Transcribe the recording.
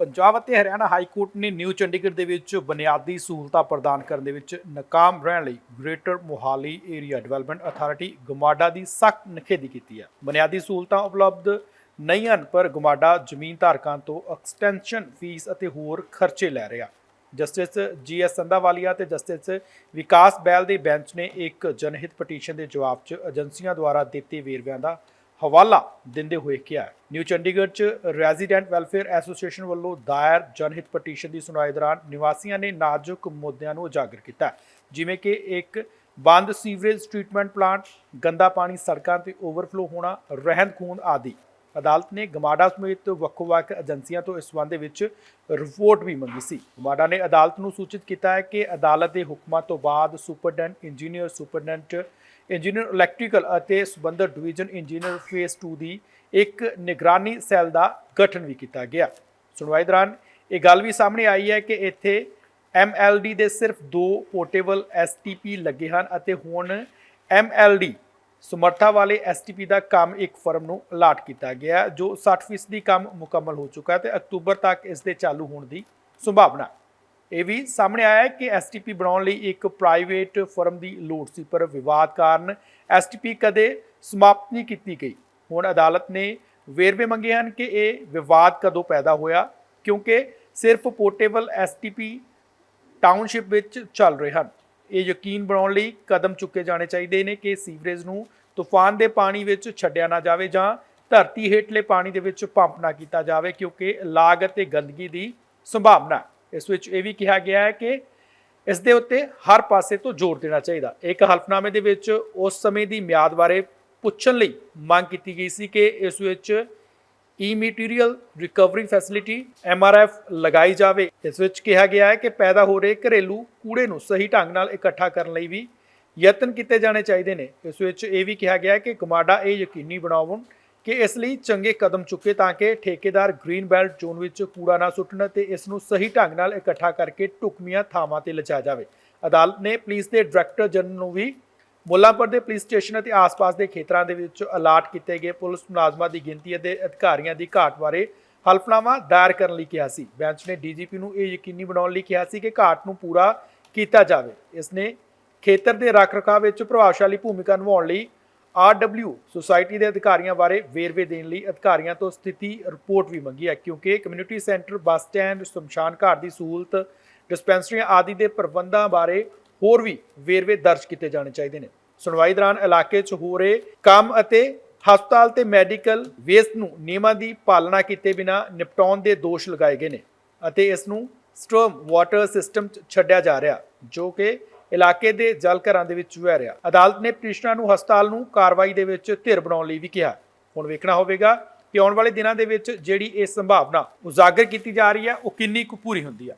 ਪੰਜਾਬ ਅਤੇ Haryana high court ਨੇ new Chandigarh ਦੇ ਵਿੱਚ ਬੁਨਿਆਦੀ ਸਹੂਲਤਾਂ ਪ੍ਰਦਾਨ ਕਰਨ ਦੇ ਵਿੱਚ ਨਾਕਾਮ ਰਹਿਣ ਲਈ greater Mohali area development authority GMADA ਦੀ ਸਖਤ ਨਿਖੇਧੀ ਕੀਤੀ ਹੈ। ਬੁਨਿਆਦੀ ਸਹੂਲਤਾਂ ਉਪਲਬਧ ਨਹੀਂ ਹਨ, ਪਰ ਗਮਾਡਾ ਜ਼ਮੀਨ ਧਾਰਕਾਂ ਤੋਂ ਐਕਸਟੈਂਸ਼ਨ ਫੀਸ ਅਤੇ ਹੋਰ ਖਰਚੇ ਲੈ ਰਿਹਾ। ਜਸਟਿਸ ਜੀ ਐਸ ਸੰਧਾਵਾਲੀਆ ਤੇ ਜਸਟਿਸ ਵਿਕਾਸ ਬੈਲ ਦੇ ਬੈਂਚ ਨੇ ਇੱਕ ਜਨਹਿਤ ਪਟੀਸ਼ਨ ਦੇ ਜਵਾਬ 'ਚ ਏਜੰਸੀਆਂ ਦੁਆਰਾ ਦਿੱਤੇ ਵੇਰਵਿਆਂ ਦਾ ਹਵਾਲਾ ਦਿੰਦੇ ਹੋਏ ਕਿਹਾ ਨਿਊ ਚੰਡੀਗੜ੍ਹ 'ਚ ਰੈਜ਼ੀਡੈਂਟ ਵੈਲਫੇਅਰ ਐਸੋਸੀਏਸ਼ਨ ਵੱਲੋਂ ਦਾਇਰ ਜਨਹਿਤ ਪਟੀਸ਼ਨ ਦੀ ਸੁਣਵਾਈ ਦੌਰਾਨ ਨਿਵਾਸੀਆਂ ਨੇ ਨਾਜ਼ੁਕ ਮੁੱਦਿਆਂ ਨੂੰ ਉਜਾਗਰ ਕੀਤਾ ਜਿਵੇਂ ਕਿ ਇੱਕ ਬੰਦ ਸੀਵਰੇਜ ਟ੍ਰੀਟਮੈਂਟ ਪਲਾਂਟ, ਗੰਦਾ ਪਾਣੀ ਸੜਕਾਂ ਤੇ ਓਵਰਫਲੋ ਹੋਣਾ, ਰਹਿੰਦ ਖੂੰਹਦ ਆਦਿ। ਅਦਾਲਤ ਨੇ ਗਮਾਡਾ ਸਮੇਤ ਵੱਖ-ਵੱਖ ਏਜੰਸੀਆਂ ਤੋਂ ਇਸ ਸੰਬੰਧ ਵਿੱਚ ਰਿਪੋਰਟ ਵੀ ਮੰਗੀ ਸੀ। ਗਮਾਡਾ ਨੇ ਅਦਾਲਤ ਨੂੰ ਸੂਚਿਤ ਕੀਤਾ ਹੈ ਕਿ ਅਦਾਲਤ ਦੇ ਹੁਕਮਾਂ ਤੋਂ ਬਾਅਦ superintendent, engineer superintendent engineer electrical ਅਤੇ ਸੰਬੰਧਿਤ ਡਿਵੀਜ਼ਨ ਇੰਜੀਨੀਅਰ ਫੇਸ 2 ਦੀ ਇੱਕ ਨਿਗਰਾਨੀ ਸੈੱਲ ਦਾ ਗਠਨ ਵੀ ਕੀਤਾ ਗਿਆ। ਸੁਣਵਾਈ ਦੌਰਾਨ ਇਹ ਗੱਲ ਵੀ ਸਾਹਮਣੇ ਆਈ ਹੈ ਕਿ ਇੱਥੇ MLD ਦੇ ਸਿਰਫ ਦੋ ਪੋਰਟੇਬਲ STP ਲੱਗੇ ਹਨ ਅਤੇ ਹੁਣ MLD ਸਮਰੱਥਾ ਵਾਲੇ STP ਦਾ ਕੰਮ ਇੱਕ ਫਰਮ ਨੂੰ ਅਲਾਟ ਕੀਤਾ ਗਿਆ, ਜੋ 60% ਦੀ ਕੰਮ ਮੁਕੰਮਲ ਹੋ ਚੁੱਕਾ ਹੈ ਤੇ ਅਕਤੂਬਰ ਤੱਕ ਇਸ ਦੇ ਚਾਲੂ ਹੋਣ ਦੀ ਸੰਭਾਵਨਾ ਇਹ ਵੀ ਸਾਹਮਣੇ ਆਇਆ ਹੈ ਕਿ ਐਸਟੀਪੀ ਬਣਾਉਣ ਲਈ ਇੱਕ ਪ੍ਰਾਈਵੇਟ ਫਰਮ ਦੀ ਲੋੜ ਸੀ, ਪਰ ਵਿਵਾਦ ਕਾਰਨ ਐਸਟੀਪੀ ਕਦੇ ਸਮਾਪਤ ਨਹੀਂ ਕੀਤੀ ਗਈ। ਹੁਣ ਅਦਾਲਤ ਨੇ ਵੇਰਵੇ ਮੰਗੇ ਹਨ ਕਿ ਇਹ ਵਿਵਾਦ ਕਦੋਂ ਪੈਦਾ ਹੋਇਆ, ਕਿਉਂਕਿ ਸਿਰਫ ਪੋਰਟੇਬਲ ਐਸਟੀਪੀ ਟਾਊਨਸ਼ਿਪ ਵਿੱਚ ਚੱਲ ਰਹੇ ਹਨ। ਇਹ ਯਕੀਨ ਬਣਾਉਣ ਲਈ ਕਦਮ ਚੁੱਕੇ ਜਾਣੇ ਚਾਹੀਦੇ ਨੇ ਕਿ ਸੀਵਰੇਜ ਨੂੰ ਤੂਫਾਨ ਦੇ ਪਾਣੀ ਵਿੱਚ ਛੱਡਿਆ ਨਾ ਜਾਵੇ ਜਾਂ ਧਰਤੀ ਹੇਠਲੇ ਪਾਣੀ ਦੇ ਵਿੱਚ ਪੰਪ ਨਾ ਕੀਤਾ ਜਾਵੇ, ਕਿਉਂਕਿ ਲਾਗ ਅਤੇ ਗੰਦਗੀ ਦੀ ਸੰਭਾਵਨਾ ਇਸ ਵਿੱਚ ਇਹ ਵੀ ਕਿਹਾ ਗਿਆ ਹੈ ਕਿ ਇਸ ਦੇ ਉੱਤੇ ਹਰ ਪਾਸੇ ਤੋਂ ਜ਼ੋਰ ਦੇਣਾ ਚਾਹੀਦਾ। ਇੱਕ ਹਲਫਨਾਮੇ ਦੇ ਵਿੱਚ ਉਸ ਸਮੇਂ ਦੀ ਮਿਆਦ ਬਾਰੇ ਪੁੱਛਣ ਲਈ ਮੰਗ ਕੀਤੀ ਗਈ ਸੀ ਕਿ ਇਸ ਵਿੱਚ E material recovery facility MRF ਲਗਾਈ ਜਾਵੇ। ਇਸ ਵਿੱਚ ਕਿਹਾ ਗਿਆ ਹੈ ਕਿ ਪੈਦਾ ਹੋ ਰਹੇ ਘਰੇਲੂ ਕੂੜੇ ਨੂੰ ਸਹੀ ਢੰਗ ਨਾਲ ਇਕੱਠਾ ਕਰਨ ਲਈ ਵੀ ਯਤਨ ਕੀਤੇ ਜਾਣੇ ਚਾਹੀਦੇ ਨੇ। ਇਸ ਵਿੱਚ ਇਹ ਵੀ ਕਿਹਾ ਗਿਆ ਹੈ ਕਿ ਗਮਾਡਾ ਇਹ ਯਕੀਨੀ ਬਣਾਉਣ ਕਿ ਇਸ ਲਈ ਚੰਗੇ ਕਦਮ ਚੁੱਕੇ ਤਾਂ ਕਿ ਠੇਕੇਦਾਰ ਗ੍ਰੀਨ ਬੈਲਟ ਜ਼ੋਨ ਵਿੱਚ ਕੂੜਾ ਨਾ ਸੁੱਟਣ ਤੇ ਇਸ ਨੂੰ ਸਹੀ ਢੰਗ ਨਾਲ ਇਕੱਠਾ ਕਰਕੇ ਢੁਕਵੀਆਂ ਥਾਵਾਂ ਤੇ ਲਿਜਾਇਆ ਜਾਵੇ। ਅਦਾਲਤ ਨੇ ਪੁਲਿਸ ਦੇ ਡਾਇਰੈਕਟਰ ਜਨਰਲ ਨੂੰ ਵੀ ਮੁੱਲਾਂਪੁਰ ਦੇ ਪੁਲਿਸ ਸਟੇਸ਼ਨ ਅਤੇ ਆਸ-ਪਾਸ ਦੇ ਖੇਤਰਾਂ ਦੇ ਵਿੱਚ ਅਲਾਟ ਕੀਤੇ ਗਏ ਪੁਲਿਸ ਮੁਲਾਜ਼ਮਾਂ ਦੀ ਗਿਣਤੀ ਅਤੇ ਅਧਿਕਾਰੀਆਂ ਦੀ ਘਾਟ ਬਾਰੇ ਹਲਫਨਾਮਾ ਦਾਇਰ ਕਰਨ ਲਈ ਕਿਹਾ ਸੀ। ਬੈਂਚ ਨੇ ਡੀਜੀਪੀ ਨੂੰ ਇਹ ਯਕੀਨੀ ਬਣਾਉਣ ਲਈ ਕਿਹਾ ਸੀ ਕਿ ਘਾਟ ਨੂੰ ਪੂਰਾ ਕੀਤਾ ਜਾਵੇ। ਇਸ ਨੇ ਖੇਤਰ ਦੇ ਰੱਖ-ਰਖਾਅ ਵਿੱਚ ਪ੍ਰਭਾਵਸ਼ਾਲੀ ਭੂਮਿਕਾ ਨਿਭਾਉਣ ਲਈ ਆਰਡਬਲਯੂ ਸੁਸਾਇਟੀ ਦੇ ਅਧਿਕਾਰੀਆਂ ਬਾਰੇ ਵੇਰਵੇ ਦੇਣ ਲਈ ਅਧਿਕਾਰੀਆਂ ਤੋਂ ਸਥਿਤੀ ਰਿਪੋਰਟ ਵੀ ਮੰਗੀ ਹੈ, ਕਿਉਂਕਿ ਕਮਿਊਨਿਟੀ ਸੈਂਟਰ ਬੱਸ ਸਟੈਂਡ, ਸ਼ਮਸ਼ਾਨ ਘਾਟ ਦੀ ਸਹੂਲਤ, ਡਿਸਪੈਂਸਰੀਆਂ ਆਦਿ ਦੇ ਪ੍ਰਬੰਧਾਂ ਬਾਰੇ ਹੋਰ ਵੀ ਵੇਰਵੇ ਦਰਜ ਕੀਤੇ ਜਾਣੇ ਚਾਹੀਦੇ ਨੇ। ਸੁਣਵਾਈ ਦੌਰਾਨ ਇਲਾਕੇ 'ਚ ਹੋ ਰਹੇ ਕੰਮ ਅਤੇ ਹਸਪਤਾਲ ਤੇ ਮੈਡੀਕਲ ਵੇਸਟ ਨੂੰ ਨਿਯਮਾਂ ਦੀ ਪਾਲਣਾ ਕੀਤੇ ਬਿਨਾ ਨਿਪਟਾਉਣ ਦੇ ਦੋਸ਼ ਲਗਾਏ ਗਏ ਨੇ ਅਤੇ ਇਸ ਨੂੰ ਸਟਰਮ ਵਾਟਰ ਸਿਸਟਮ 'ਚ ਛੱਡਿਆ ਜਾ ਰਿਹਾ, ਜੋ ਕਿ ਇਲਾਕੇ ਦੇ ਜਲ ਘਰਾਂ ਦੇ ਵਿੱਚ ਵਹਿ ਰਿਹਾ। ਅਦਾਲਤ ਨੇ ਪਟੀਸ਼ਨਰਾਂ ਨੂੰ ਹਸਪਤਾਲ ਨੂੰ ਕਾਰਵਾਈ ਦੇ ਵਿੱਚ ਧਿਰ ਬਣਾਉਣ ਲਈ ਵੀ ਕਿਹਾ। ਹੁਣ ਵੇਖਣਾ ਹੋਵੇਗਾ ਕਿ ਆਉਣ ਵਾਲੇ ਦਿਨਾਂ ਦੇ ਵਿੱਚ ਜਿਹੜੀ ਇਹ ਸੰਭਾਵਨਾ ਉਜਾਗਰ ਕੀਤੀ ਜਾ ਰਹੀ ਹੈ, ਉਹ ਕਿੰਨੀ ਕੁ ਪੂਰੀ ਹੁੰਦੀ ਹੈ।